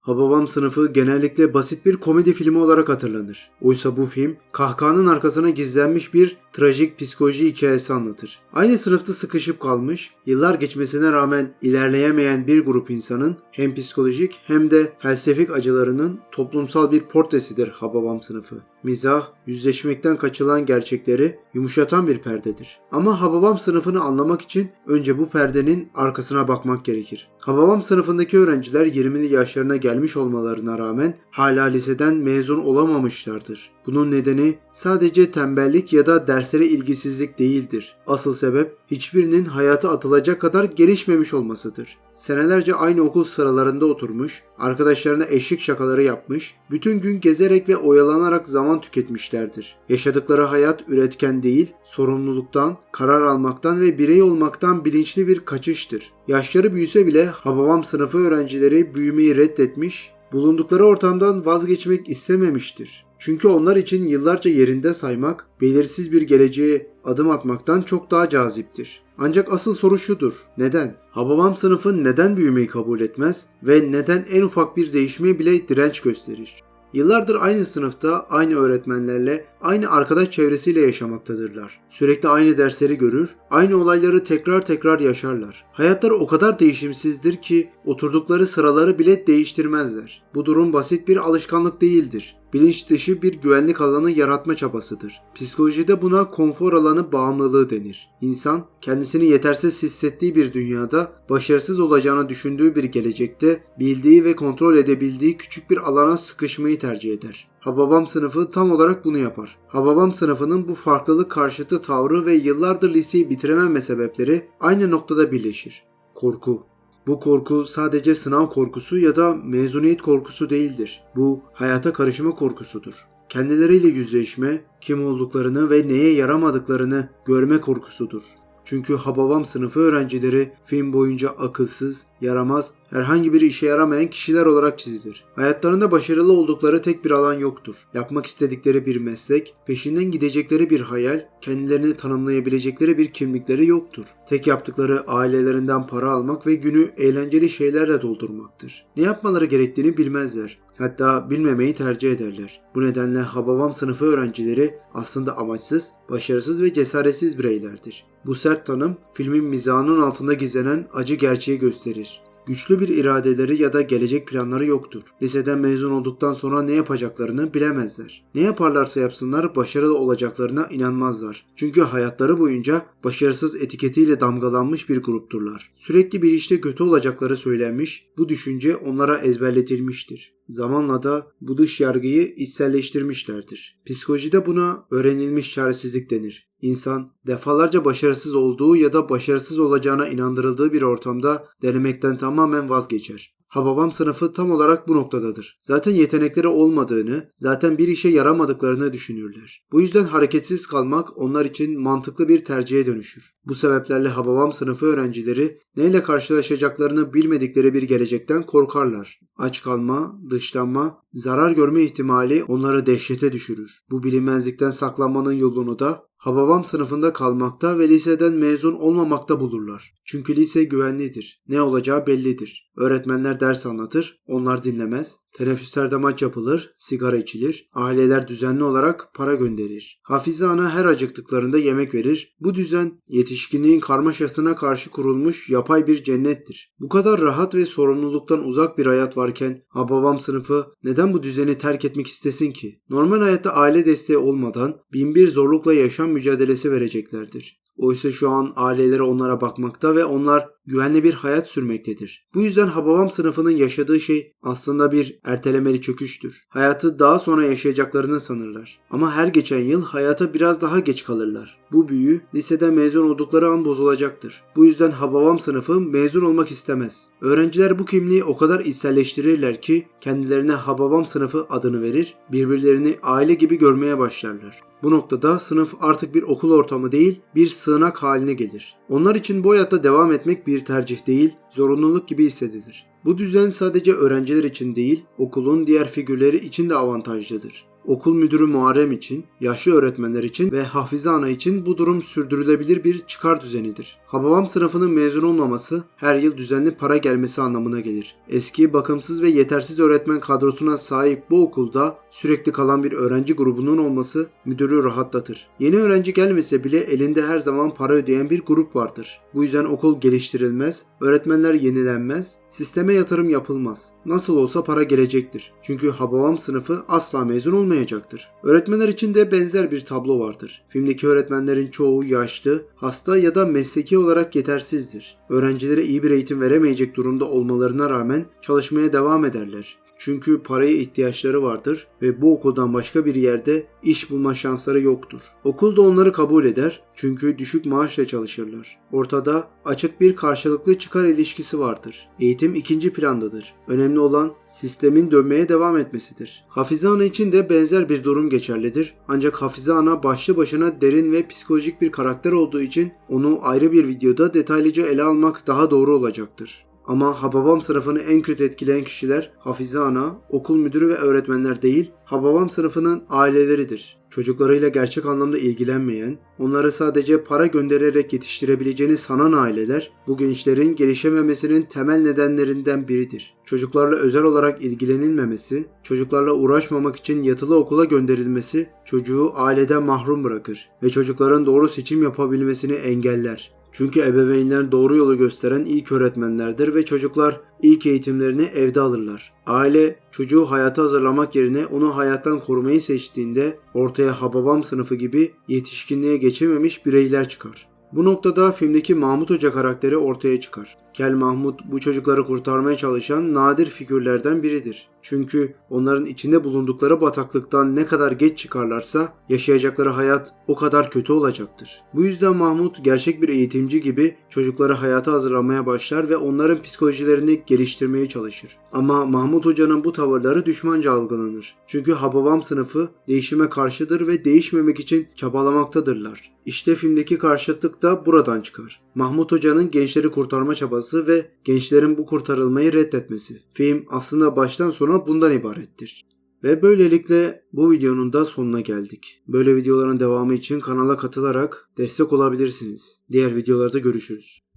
Hababam sınıfı genellikle basit bir komedi filmi olarak hatırlanır. Oysa bu film kahkahanın arkasına gizlenmiş bir trajik psikoloji hikayesi anlatır. Aynı sınıfta sıkışıp kalmış, yıllar geçmesine rağmen ilerleyemeyen bir grup insanın hem psikolojik hem de felsefik acılarının toplumsal bir portresidir Hababam sınıfı. Mizah, yüzleşmekten kaçılan gerçekleri yumuşatan bir perdedir. Ama Hababam sınıfını anlamak için önce bu perdenin arkasına bakmak gerekir. Hababam sınıfındaki öğrenciler 20'li yaşlarına gelmiş olmalarına rağmen hala liseden mezun olamamışlardır. Bunun nedeni sadece tembellik ya da derslere ilgisizlik değildir. Asıl sebep hiçbirinin hayata atılacak kadar gelişmemiş olmasıdır. Senelerce aynı okul sıralarında oturmuş, arkadaşlarına eşlik şakaları yapmış, bütün gün gezerek ve oyalanarak zaman tüketmişlerdir. Yaşadıkları hayat üretken değil, sorumluluktan, karar almaktan ve birey olmaktan bilinçli bir kaçıştır. Yaşları büyüse bile Hababam sınıfı öğrencileri büyümeyi reddetmiş, bulundukları ortamdan vazgeçmek istememiştir. Çünkü onlar için yıllarca yerinde saymak, belirsiz bir geleceğe adım atmaktan çok daha caziptir. Ancak asıl soru şudur. Neden? Hababam sınıfı neden büyümeyi kabul etmez ve neden en ufak bir değişmeye bile direnç gösterir? Yıllardır aynı sınıfta, aynı öğretmenlerle, aynı arkadaş çevresiyle yaşamaktadırlar. Sürekli aynı dersleri görür, aynı olayları tekrar tekrar yaşarlar. Hayatları o kadar değişimsizdir ki oturdukları sıraları bile değiştirmezler. Bu durum basit bir alışkanlık değildir. Bilinç dışı bir güvenlik alanı yaratma çabasıdır. Psikolojide buna konfor alanı bağımlılığı denir. İnsan kendisini yetersiz hissettiği bir dünyada başarısız olacağını düşündüğü bir gelecekte bildiği ve kontrol edebildiği küçük bir alana sıkışmayı tercih eder. Hababam sınıfı tam olarak bunu yapar. Hababam sınıfının bu farklılık karşıtı tavrı ve yıllardır liseyi bitirememe sebepleri aynı noktada birleşir. Korku. Bu korku sadece sınav korkusu ya da mezuniyet korkusu değildir. Bu hayata karışma korkusudur. Kendileriyle yüzleşme, kim olduklarını ve neye yaramadıklarını görme korkusudur. Çünkü Hababam sınıfı öğrencileri film boyunca akılsız, yaramaz, herhangi bir işe yaramayan kişiler olarak çizilir. Hayatlarında başarılı oldukları tek bir alan yoktur. Yapmak istedikleri bir meslek, peşinden gidecekleri bir hayal, kendilerini tanımlayabilecekleri bir kimlikleri yoktur. Tek yaptıkları ailelerinden para almak ve günü eğlenceli şeylerle doldurmaktır. Ne yapmaları gerektiğini bilmezler. Hatta bilmemeyi tercih ederler. Bu nedenle Hababam sınıfı öğrencileri aslında amaçsız, başarısız ve cesaretsiz bireylerdir. Bu sert tanım filmin mizahının altında gizlenen acı gerçeği gösterir. Güçlü bir iradeleri ya da gelecek planları yoktur. Liseden mezun olduktan sonra ne yapacaklarını bilemezler. Ne yaparlarsa yapsınlar başarılı olacaklarına inanmazlar. Çünkü hayatları boyunca başarısız etiketiyle damgalanmış bir grupturlar. Sürekli bir işte kötü olacakları söylenmiş, bu düşünce onlara ezberletilmiştir. Zamanla da bu dış yargıyı içselleştirmişlerdir. Psikolojide buna öğrenilmiş çaresizlik denir. İnsan defalarca başarısız olduğu ya da başarısız olacağına inandırıldığı bir ortamda denemekten tamamen vazgeçer. Hababam sınıfı tam olarak bu noktadadır. Zaten yetenekleri olmadığını, zaten bir işe yaramadıklarını düşünürler. Bu yüzden hareketsiz kalmak onlar için mantıklı bir tercihe dönüşür. Bu sebeplerle Hababam sınıfı öğrencileri neyle karşılaşacaklarını bilmedikleri bir gelecekten korkarlar. Aç kalma, dışlanma, zarar görme ihtimali onları dehşete düşürür. Bu bilinmezlikten saklanmanın yolunu da Hababam sınıfında kalmakta ve liseden mezun olmamakta bulurlar. Çünkü lise güvenlidir. Ne olacağı bellidir. Öğretmenler ders anlatır, onlar dinlemez. Teneffüslerde maç yapılır, sigara içilir. Aileler düzenli olarak para gönderir. Hafize ana her acıktıklarında yemek verir. Bu düzen yetişkinliğin karmaşasına karşı kurulmuş yapay bir cennettir. Bu kadar rahat ve sorumluluktan uzak bir hayat varken Hababam sınıfı neden bu düzeni terk etmek istesin ki? Normal hayatta aile desteği olmadan binbir zorlukla yaşam mücadelesi vereceklerdir. Oysa şu an aileleri onlara bakmakta ve onlar güvenli bir hayat sürmektedir. Bu yüzden Hababam sınıfının yaşadığı şey aslında bir ertelemeli çöküştür. Hayatı daha sonra yaşayacaklarını sanırlar. Ama her geçen yıl hayata biraz daha geç kalırlar. Bu büyü lisede mezun oldukları an bozulacaktır. Bu yüzden Hababam sınıfı mezun olmak istemez. Öğrenciler bu kimliği o kadar içselleştirirler ki kendilerine Hababam sınıfı adını verir, birbirlerini aile gibi görmeye başlarlar. Bu noktada sınıf artık bir okul ortamı değil, bir sığınak haline gelir. Onlar için bu hayatta devam etmek bir tercih değil, zorunluluk gibi hissedilir. Bu düzen sadece öğrenciler için değil, okulun diğer figürleri için de avantajlıdır. Okul müdürü Muharrem için, yaşlı öğretmenler için ve Hafize Ana için bu durum sürdürülebilir bir çıkar düzenidir. Hababam sınıfının mezun olmaması her yıl düzenli para gelmesi anlamına gelir. Eski, bakımsız ve yetersiz öğretmen kadrosuna sahip bu okulda sürekli kalan bir öğrenci grubunun olması müdürü rahatlatır. Yeni öğrenci gelmese bile elinde her zaman para ödeyen bir grup vardır. Bu yüzden okul geliştirilmez, öğretmenler yenilenmez, sisteme yatırım yapılmaz. Nasıl olsa para gelecektir. Çünkü Hababam sınıfı asla mezun olmayacaktır. Öğretmenler için de benzer bir tablo vardır. Filmdeki öğretmenlerin çoğu yaşlı, hasta ya da mesleki olarak yetersizdir. Öğrencilere iyi bir eğitim veremeyecek durumda olmalarına rağmen çalışmaya devam ederler. Çünkü paraya ihtiyaçları vardır ve bu okuldan başka bir yerde iş bulma şansları yoktur. Okul da onları kabul eder çünkü düşük maaşla çalışırlar. Ortada açık bir karşılıklı çıkar ilişkisi vardır. Eğitim ikinci plandadır. Önemli olan sistemin dönmeye devam etmesidir. Hafize Ana için de benzer bir durum geçerlidir. Ancak Hafize Ana başlı başına derin ve psikolojik bir karakter olduğu için onu ayrı bir videoda detaylıca ele almak daha doğru olacaktır. Ama Hababam sınıfını en kötü etkileyen kişiler Hafize Ana, okul müdürü ve öğretmenler değil, Hababam sınıfının aileleridir. Çocuklarıyla gerçek anlamda ilgilenmeyen, onları sadece para göndererek yetiştirebileceğini sanan aileler, bu gençlerin gelişememesinin temel nedenlerinden biridir. Çocuklarla özel olarak ilgilenilmemesi, çocuklarla uğraşmamak için yatılı okula gönderilmesi, çocuğu aileden mahrum bırakır ve çocukların doğru seçim yapabilmesini engeller. Çünkü ebeveynler doğru yolu gösteren ilk öğretmenlerdir ve çocuklar ilk eğitimlerini evde alırlar. Aile çocuğu hayata hazırlamak yerine onu hayattan korumayı seçtiğinde ortaya Hababam sınıfı gibi yetişkinliğe geçememiş bireyler çıkar. Bu noktada filmdeki Mahmut Hoca karakteri ortaya çıkar. Kel Mahmut bu çocukları kurtarmaya çalışan nadir figürlerden biridir. Çünkü onların içinde bulundukları bataklıktan ne kadar geç çıkarlarsa yaşayacakları hayat o kadar kötü olacaktır. Bu yüzden Mahmut gerçek bir eğitimci gibi çocukları hayata hazırlamaya başlar ve onların psikolojilerini geliştirmeye çalışır. Ama Mahmut Hoca'nın bu tavırları düşmanca algılanır. Çünkü Hababam sınıfı değişime karşıdır ve değişmemek için çabalamaktadırlar. İşte filmdeki karşıtlık da buradan çıkar. Mahmut Hoca'nın gençleri kurtarma çabası ve gençlerin bu kurtarılmayı reddetmesi. Film aslında baştan sona bundan ibarettir. Ve böylelikle bu videonun da sonuna geldik. Böyle videoların devamı için kanala katılarak destek olabilirsiniz. Diğer videolarda görüşürüz.